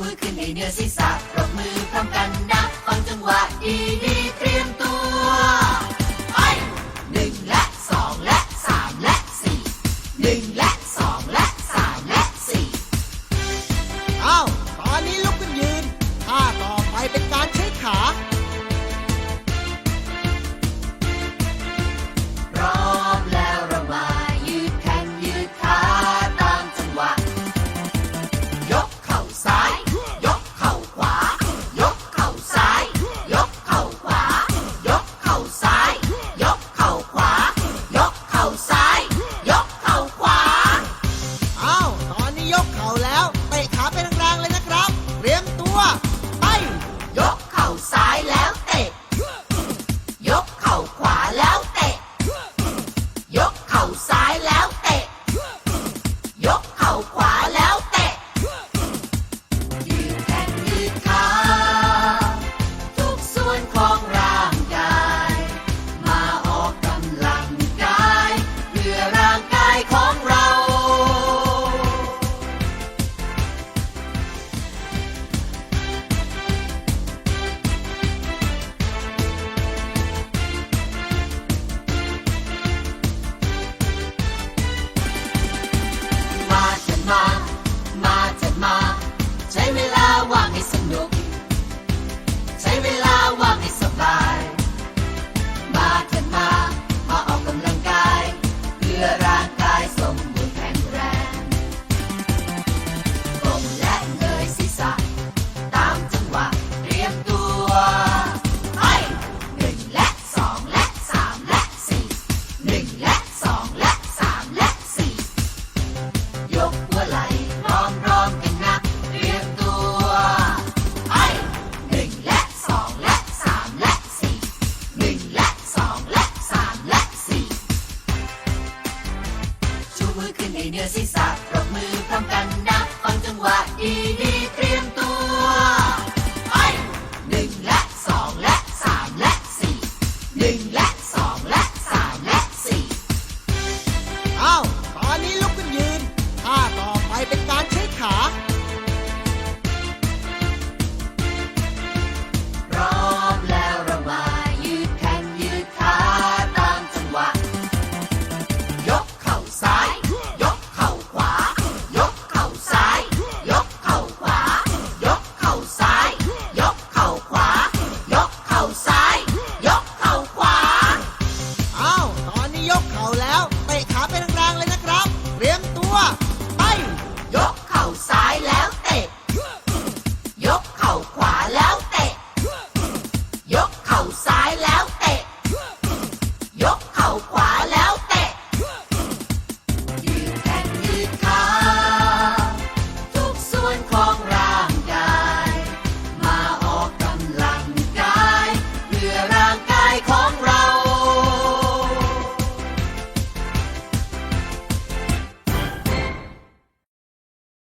มือขึ้นให้เหนือศีรษะปรบมือพร้อมกันนะ ฟังจังหวะดีดีเตรียมตัว Necesitamos